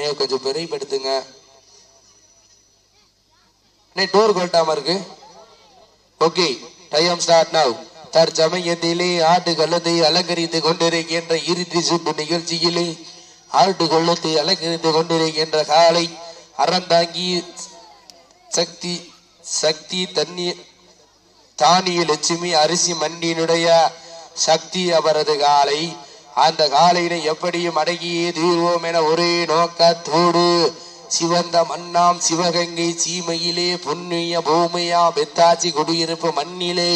நீங்க கொஞ்சம் பெரியப்படுத்துங்க டோர் கொட்டாம இருக்கு. ஓகே டைம் ஸ்டார்ட் நவ் தற்சமயத்திலே ஆட்டு கள்ளத்தை அலங்கரித்து கொண்டிருக்கின்ற இறுதி சுற்று நிகழ்ச்சியிலே ஆட்டு கொள்ளத்தை அலங்கரித்து கொண்டிருக்கின்ற காலை அறந்தாங்கி சக்தி சக்தி தண்ணி தானிய லட்சுமி அரிசி மண்டியினுடைய சக்தி அவரது காலை அந்த காலையினை எப்படியும் அடங்கியே தீர்வோம் என ஒரே நோக்கத்தோடு சிவந்த மண்ணாம் சிவகங்கை சீமையிலே பொன்னிய பூமியா பெத்தாச்சி குடியிருப்பு மண்ணிலே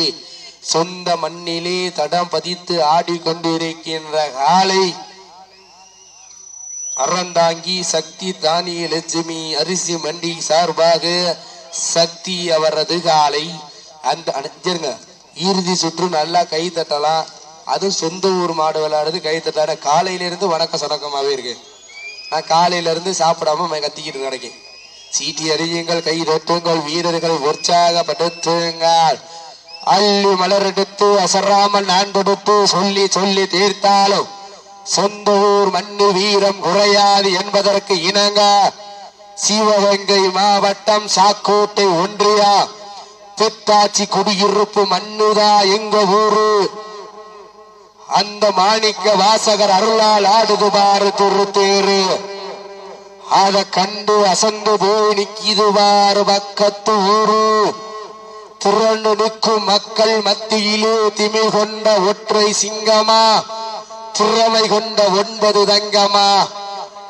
சொந்த மண்ணிலே தடம் பதித்து ஆடிக்கொண்டிருக்கின்ற காலை அறந்தாங்கி சக்தி தானிய லட்சுமி அரிசி மண்டி சார்பாக சக்தி அவரது காலை. அந்த அணைஞ்சிருங்க இறுதி சுற்று நல்லா கை தட்டலாம். அதுவும் சொந்த ஊர் மாடு விளையாடுறது கை தட்டான காலையிலேருந்து வணக்க சொடக்கமாவே இருக்கு. நான் காலையிலேருந்து சாப்பிடாம கத்திக்கிட்டு கிடைக்கேன் சீட்டி அறியுங்கள் கை தட்டுங்கள் வீரர்கள் உற்சாகப்படுத்துங்கள். அள்ளி மலரெடுத்து அசராமல் நான் கொடுத்து சொல்லி சொல்லி தீர்த்தாலும் சொந்த ஊர் மண்ணு வீரம் குறையாது என்பதற்கு இணங்க. சிவகங்கை மாவட்டம் சாக்கோட்டை ஒன்றியா. பெத்தாச்சி குடியிருப்பு மண்ணுதா எங்க ஊரு? அந்த மாணிக்க வாசகர் அருளால் ஆடுது பாரு துருத்தேரு அத கண்டு அசந்து போய் நிக்கிதுவாறு பக்கத்து ஊரு. திரண்டு நிற்கும் மக்கள் மத்தியிலே திமிழ் கொண்ட ஒற்றை சிங்கமா? திறமை கொண்ட ஒன்பது தங்கமா?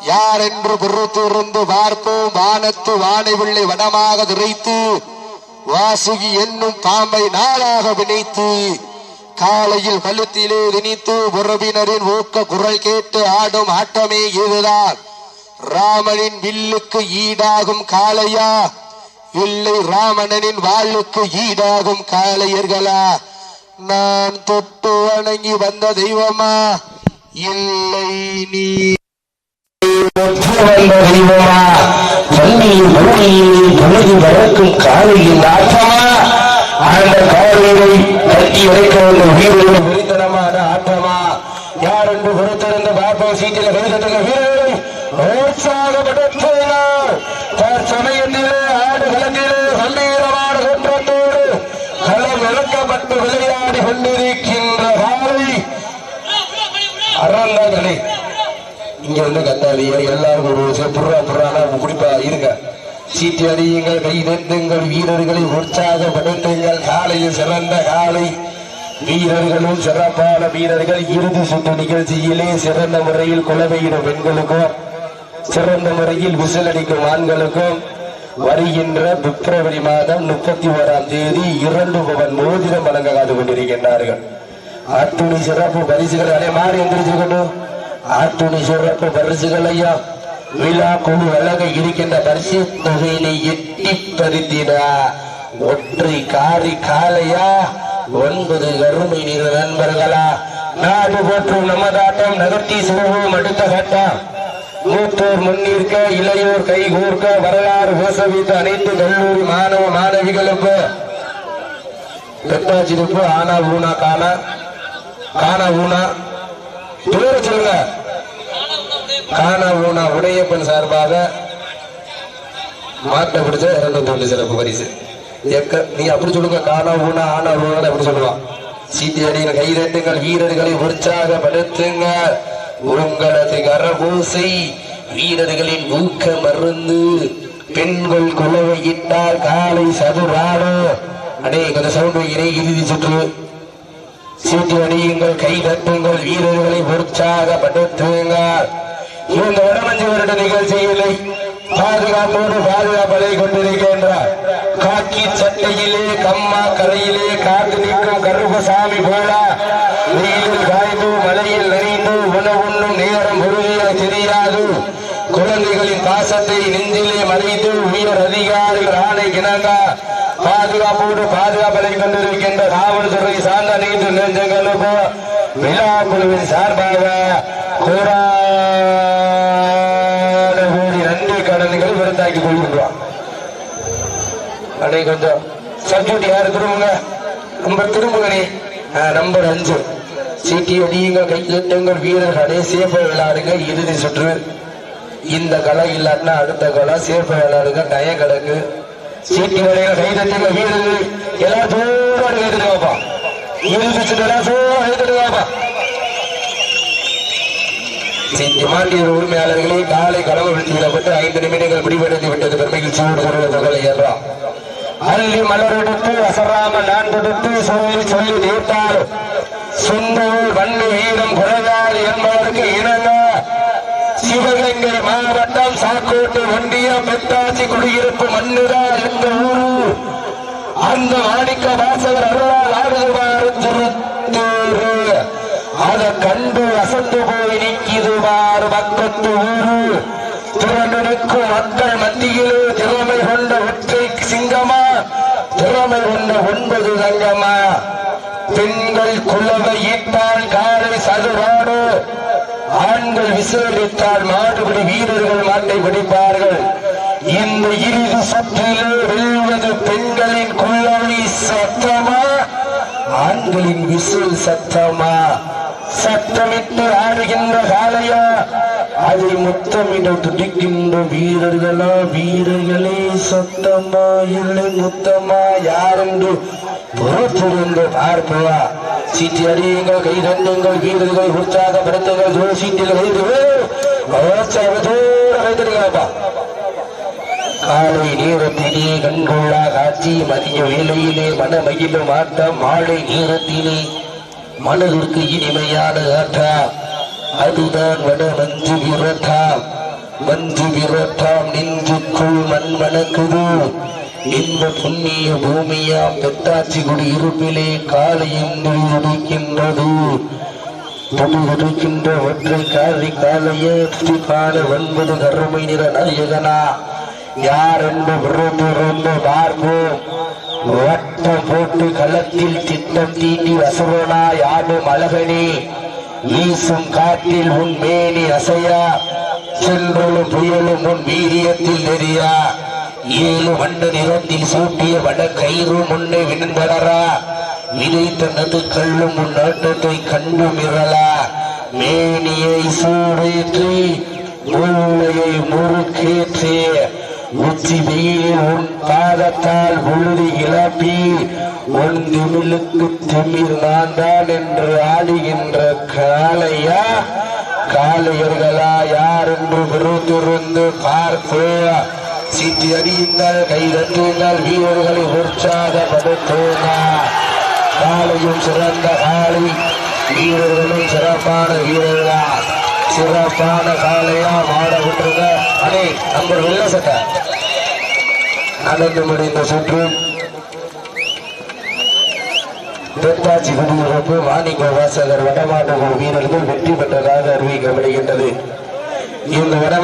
யார் என்று பொறுத்திருந்து பார்ப்போம். வானத்து வானைவிள்ளை வனமாக திரைத்து. வாசுகி என்னும் பாம்பை நாளாக பிணைத்து. காலையில் கழுத்திலே திணித்து உறவினரின் ஊக்க குரல் கேட்டு ஆடும் ஆட்டமே இதுதான். ராமனின் வில்லுக்கு ஈடாகும் காளையா? இல்லை ராமணனின் வாளுக்கு ஈடாகும் காளையர்களா? நான் தொட்டு வணங்கி வந்த தெய்வமா? இல்லை நீ வந்த தெய்வமா? பள்ளியில் மொழியில் பொழுது வளர்க்கும் காலையில் ஆட்டமா அந்த காலையை தட்டி வைக்க வந்த வீரர்கள் வெறித்தனமான ஆட்டமா? யார் என்று பொறுத்திருந்து பார்ப்போம் சீட்டில் கைதட்டுங்க வீரர்களை உற்சாகப்படுத்தினார். தற்சமயத்திலே ஆடு களத்திலே கம்பீரமான குற்றத்தோடு களம் இறக்கப்பட்டு விளையாடி கொண்டிருக்கின்ற காலை அறந்தாங்களே இங்க வந்து எல்லாரும் ஒரு புறா புறானா குடிப்பா. சீட்டி அறியுங்கள் கை வீரர்களை உற்சாகப்படுத்துங்கள் காலையில் சிறந்த காலை. வீரர்களும் சிறப்பான வீரர்கள். இறுதி சுற்று நிகழ்ச்சியிலே சிறந்த முறையில் குலவையிடும் பெண்களுக்கும் சிறந்த முறையில் விசிலடிக்கும் ஆண்களுக்கும் வருகின்ற பிப்ரவரி மாதம் முப்பத்தி ஓராம் தேதி இரண்டு பவன் மோதிரம் வழங்க காது கொண்டிருக்கின்றார்கள். அத்துணி சிறப்பு பரிசுகள் அதே மாறி எந்திரிச்சுக்கட்டும் ஆத்துணி சிறப்பு பரிசுகள் ஐயா. விழா குழு வழங்க இருக்கின்ற பரிசு தொகையினை எட்டி பறித்திட ஒற்றை காரி காலையா ஒன்பது கருமை நீர் நண்பர்களா. நாடு போற்றும் நமதாட்டம் நகர்த்தி செல்வோம் அடுத்த கட்டம். மூத்தோர் முன்னிற்க இளையோர் கை கூர்க்க வரலாறு பேசவித்த அனைத்து கல்லூரி மாணவ மாணவிகளுக்கு. பெத்தாச்சிருப்பு ஆனா ஊனா காணா காணா ஊனா. பேர சொல்லுங்க. காணா ஊனா உடையப்பன் சார்பாக மாட்டை பிடிச்ச இரண்டு தொண்டு சிறப்பு பரிசு. எக்க நீ அப்படி சொல்லுங்க காணா ஊனா ஆனா ஊனா அப்படி சொல்லுவான் சீட்டி அடியில் கைதட்டுங்கள் வீரர்களை உற்சாகப்படுத்துங்க உங்களது கரபூசை வீரர்களின் ஊக்க மருந்து. பெண்கள் குலவையிட்டால் காலை சதுராடோ அடே கொஞ்சம் சவுண்ட் வைக்கிறே இறுதி சுற்று. சீட்டு அணியுங்கள் கை தட்டுங்கள் வீரர்களை உற்சாகப்படுத்துங்கள் இந்த வடமஞ்சு வருட நிகழ்ச்சியிலே பாதுகாப்போடு பாதுகாப்பதை கொண்டிருக்கின்றார் காக்கி சட்டையிலே கம்மா கரையிலே காத்து நிற்கும் கருப்பசாமி போல வெயிலில் காய்ந்து மலையில் நிறைந்து உணவுண்ணும் நேரம் உறுதியாக தெரியாது. குழந்தைகளின் பாசத்தை நெஞ்சிலே மறைந்து உயர் அதிகாரிகள் ஆணை கிணங்க பாதுகாப்போடு பாதுகாப்பதை கொண்டிருக்கின்ற காவல்துறை சார்ந்த அனைத்து நெஞ்சங்களுக்கும் விழா குழுவின் சார்பாக கோடான கோடி நன்றி கடன்கள் விருந்தாக்கி கொள்கின்றான் அடே கொஞ்சம் சப்ஜெக்ட் யாரு திரும்புங்க நம்பர் திரும்புங்கனே நம்பர் அஞ்சு. சீட்டி அடியுங்கள் கையெட்டுங்கள் வீரர் அடே சேஃபா விளையாடுங்க இறுதி சுற்று. இந்த கலை இல்லாட்டினா அடுத்த கலை சேர்ப்பு விளையாடுங்க டய கிடக்கு சீட்டி வரையில கைதட்டுங்க வீரர்கள். எல்லாரும் தூரம் கைதட்டு இறுதி சுற்று எல்லாம் தூரம் கைதட்டு உரிமையாளர்களே காலை கடவு விடுத்திவிடப்பட்டு ஐந்து நிமிடங்கள் முடிவடைந்து விட்டது. பெருமையில் சூடு குரல் தகவலை ஏறாம் அள்ளி மலரெடுத்து அசராம நான் கொடுத்து சொல்லி சொல்லி நீட்டால் சுந்தூர் வன்மை வீரம் குறையாது என்பதற்கு இணங்க சிவகங்கை மாவட்டம் சாக்கோட்டு ஒன்றியம் மெத்தாசி குடியிருப்பு மண்ணுதான் என்ற ஊரு. அந்த மாணிக்க வாசகர் அருளால் ஆடுவார் அதை கண்டு அசந்து போய் நீக்கி நிற்கிதுவார் பக்கத்து ஊரு. மக்கள் மத்தியிலே திறமை கொண்ட ஒற்றை சிங்கமா? திறமை கொண்ட ஒன்பது தங்கமா? பெண்கள் குலவை ஈட்டால் காலை சதுவாடு. ஆண்கள் விசேடித்தால் மாடுபடி வீரர்கள் மாட்டை பிடிப்பார்கள். இந்த இறுதி சுற்றிலே வெல்வது பெண்களின் குள்ளவை சத்தமா? ஆண்களின் விசில் சத்தமா? சத்தமிட்டு ஆடுகின்ற காலையா அதை முத்தமிட துடிக்கின்ற வீரர்களா வீரர்களே சத்தமா இல்லை முத்தமா யாரென்று பொறுத்திருந்து பார்ப்பதா சீட்டி அறியுங்கள் கை தண்டுங்கள் வீரர்கள் உற்சாகப்படுத்துங்கள் ஜோ சீட்டில் காலை நேரத்திலே கண்கொள்ளா காட்சி மதிய வேளையிலே மனமகிழும் ஆட்டம் மாலை நேரத்திலே மனதிற்கு இனிமையான ஆட்டம் அதுதான் வட மஞ்சு விரட்டாம் மஞ்சு விரட்டாம் நெஞ்சுக்குள் மண் வணக்குது இந்த புண்ணிய பூமியாம் பெத்தாச்சி குடி இருப்பிலே காலையும் துடிக்கின்றது துடிக்கின்ற ஒற்றை காலை காலையே கால ஒன்பது கருமை நிற நாயகனா. யார் என்று விரும்பிருந்து பார்ப்போம். வட்டம் போட்டு களத்தில் திட்டம் தீட்டி அசுரனா யாடும் அழகனே வீசும் காற்றில் உன் மேனி அசையா சென்றலும் புயலும் உன் வீரியத்தில் நெறியா ஏழு வண்ட நிறத்தில் சூட்டிய வட கயிறு முன்னே விண்படரா விதைத்த நதுக்கள்ளும் உன் நாட்டத்தை கண்டு மிரளா மேனியை சூடேற்றி மூளையை முறுக்கேற்றே உச்சி வெயில் உன் பாதத்தால் உழுதி இழப்பி உன் திமிழுக்கு திமிர் நான் தான் என்று ஆடுகின்ற காலையா காளையர்களா யார் என்று விருந்திருந்து பார்த்து சீட்டி அறியுங்கள் கை தட்டுங்கள் வீரர்களை உற்சாகப்படுத்துங்க காலையும் சிறந்த காலை வீரர்களும் சிறப்பான வீரர்களா? சிறப்பான காலையா மாட விட்டுருங்க அடே நம்பர் வெள்ள சட்டை நடந்து முடிந்த சுற்று. தெற்காட்சி குடியிருப்பு வாணிக வாசகர் வடமாட்டு வீரர்கள் வெற்றி பெற்றதாக அறிவிக்கப்படுகின்றது. இந்த வடம